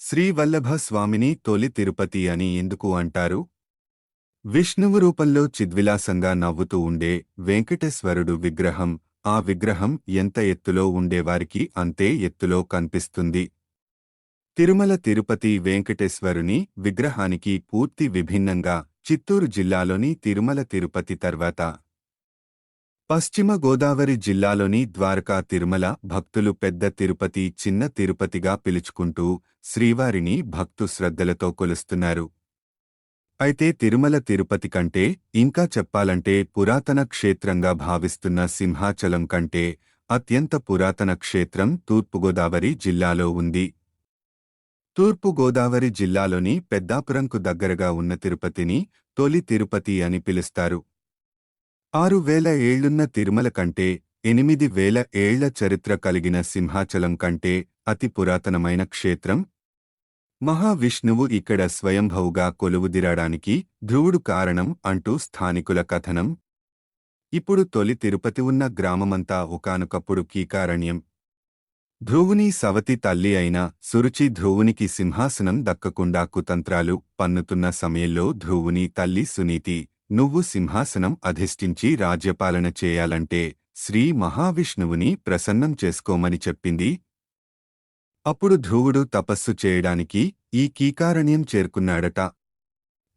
శ్రీవల్లభ స్వామిని తొలి తిరుపతి అని ఎందుకు అంటారు? విష్ణువు రూపంలో చిద్విలాసంగా నవ్వుతూ ఉండే వెంకటేశ్వరుడు విగ్రహం ఆ విగ్రహం ఎంత ఎత్తులో ఉండేవారికి అంతే ఎత్తులో కనిపిస్తుంది. తిరుమల తిరుపతి వెంకటేశ్వరుని విగ్రహానికి పూర్తి విభిన్నంగా చిత్తూరు జిల్లాలోని తిరుమల తిరుపతి తర్వాత పశ్చిమ గోదావరి జిల్లాలోని ద్వారకా తిరుమల భక్తులు పెద్ద తిరుపతి చిన్న తిరుపతిగా పిలుచుకుంటూ శ్రీవారిని భక్తు శ్రద్ధలతో కొలుస్తున్నారు. అయితే తిరుమల తిరుపతి కంటే ఇంకా చెప్పాలంటే పురాతన క్షేత్రంగా భావిస్తున్న సింహాచలం కంటే అత్యంత పురాతన క్షేత్రం తూర్పుగోదావరి జిల్లాలో ఉంది. తూర్పుగోదావరి జిల్లాలోని పెద్దాపురంకు దగ్గరగా ఉన్న తిరుపతిని తొలి తిరుపతి అని పిలుస్తారు. ఆరు వేల ఏళ్ళున్న తిరుమల కంటే ఎనిమిది వేల ఏళ్ళ చరిత్ర కలిగిన సింహాచలం కంటే అతి పురాతనమైన క్షేత్రం? మహావిష్ణువు ఇక్కడ స్వయంభవుగా కొలువుదిరడానికి ధ్రువుడు కారణం అంటూ స్థానికుల కథనం? ఇప్పుడు తొలి తిరుపతి ఉన్న గ్రామమంతా ఒకనొకప్పుడు కీకారణ్యం. ధ్రువుని సవతి తల్లి అయిన సురుచి ధ్రువునికి సింహాసనం దక్కకుండా కుతంత్రాలు పన్నుతున్న సమయంలో ధ్రువుని తల్లి సునీతి నువ్వు సింహాసనం అధిష్ఠించి రాజ్యపాలన చేయాలంటే శ్రీ మహావిష్ణువుని ప్రసన్నం చేసుకోమని చెప్పింది. అప్పుడు ధ్రువుడు తపస్సు చేయడానికి ఈ కీకారణ్యం చేరుకున్నాడట.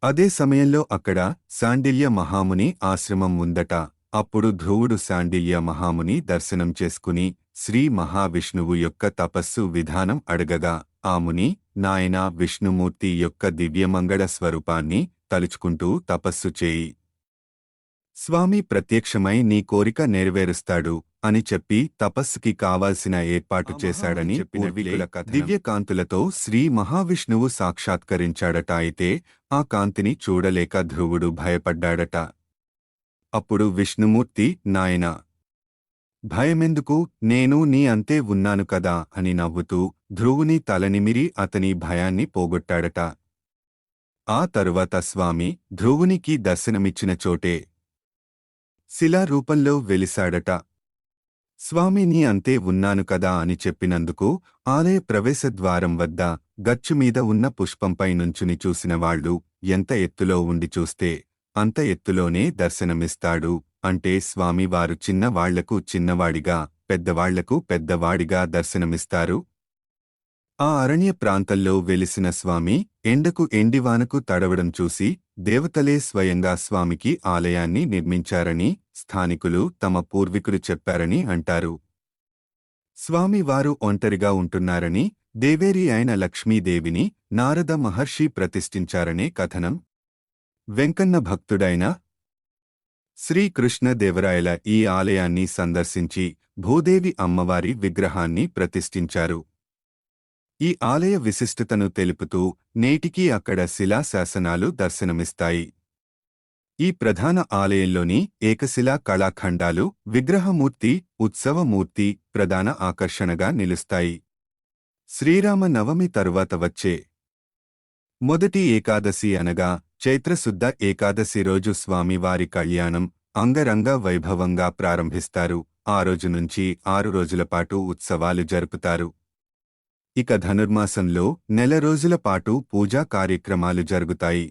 అదే సమయంలో అక్కడ శాండిల్య మహాముని ఆశ్రమం ఉందట. అప్పుడు ధ్రువుడు శాండిల్య మహాముని దర్శనం చేసుకుని శ్రీ మహావిష్ణువు యొక్క తపస్సు విధానం అడగగా ఆ ముని నాయనా విష్ణుమూర్తి యొక్క దివ్యమంగళ స్వరూపాన్ని తలుచుకుంటూ తపస్సు చేయి. స్వామి ప్రత్యక్షమై నీ కోరిక నెరవేరుస్తాడు అని చెప్పి తపస్సుకి కావాల్సిన ఏర్పాటు చేశాడని. దివ్యకాంతులతో శ్రీ మహావిష్ణువు సాక్షాత్కరించాడట అయితే ఆ కాంతిని చూడలేక ధ్రువుడు భయపడ్డాడట. అప్పుడు విష్ణుమూర్తి నాయనా భయమెందుకు? నేను నీ అంతే ఉన్నాను కదా అని నవ్వుతూ ధ్రువుని తలనిమిరి అతని భయాన్ని పోగొట్టాడట. ఆ తరువాత స్వామి ధ్రువునికి దర్శనమిచ్చిన చోటే శిలారూపంలో వెలిశాడట స్వామిని అంతే ఉన్నాను కదా అని చెప్పినందుకు ఆలయ ప్రవేశద్వారం వద్ద గచ్చుమీద ఉన్న పుష్పంపై నుంచుని చూసిన వాళ్ళు ఎంత ఎత్తులో ఉండి చూస్తే అంత ఎత్తులోనే దర్శనమిస్తాడు అంటే స్వామి వారు చిన్నవాళ్ళకు చిన్నవాడిగా పెద్దవాళ్ళకు పెద్దవాడిగా దర్శనమిస్తారు. ఆ అరణ్య ప్రాంతంలో వెలిసిన స్వామి ఎండకు ఎండివానకు తడవడం చూసి దేవతలే స్వయంగా స్వామికి ఆలయాన్ని నిర్మించారని స్థానికులు తమ పూర్వీకులు చెప్పారని అంటారు. స్వామి వారు ఒంటరిగా ఉంటున్నారని దేవేరి అయిన లక్ష్మీదేవిని నారద మహర్షి ప్రతిష్ఠించారనే కథనం. వెంకన్న భక్తుడైన శ్రీకృష్ణదేవరాయల ఈ ఆలయాన్ని సందర్శించి భూదేవి అమ్మవారి విగ్రహాన్ని ప్రతిష్ఠించారు. ఈ ఆలయ విశిష్టతను తెలుపుతూ నేటికీ అక్కడ శిలాశాసనాలు దర్శనమిస్తాయి. ఈ ప్రధాన ఆలయంలోని ఏకశిలా కళాఖండాలు విగ్రహమూర్తి ఉత్సవమూర్తి ప్రధాన ఆకర్షణగా నిలుస్తాయి. శ్రీరామ నవమి తరువాత వచ్చే మొదటి ఏకాదశి అనగా చైత్రశుద్ధ ఏకాదశి రోజు స్వామివారి కళ్యాణం అంగరంగ వైభవంగా ప్రారంభిస్తారు. ఆ రోజు నుంచి ఆరు రోజుల పాటు ఉత్సవాలు జరుపుతారు. ఇక ధనుర్మాసంలో నెల రోజుల పాటు పూజా కార్యక్రమాలు జరుగుతాయి.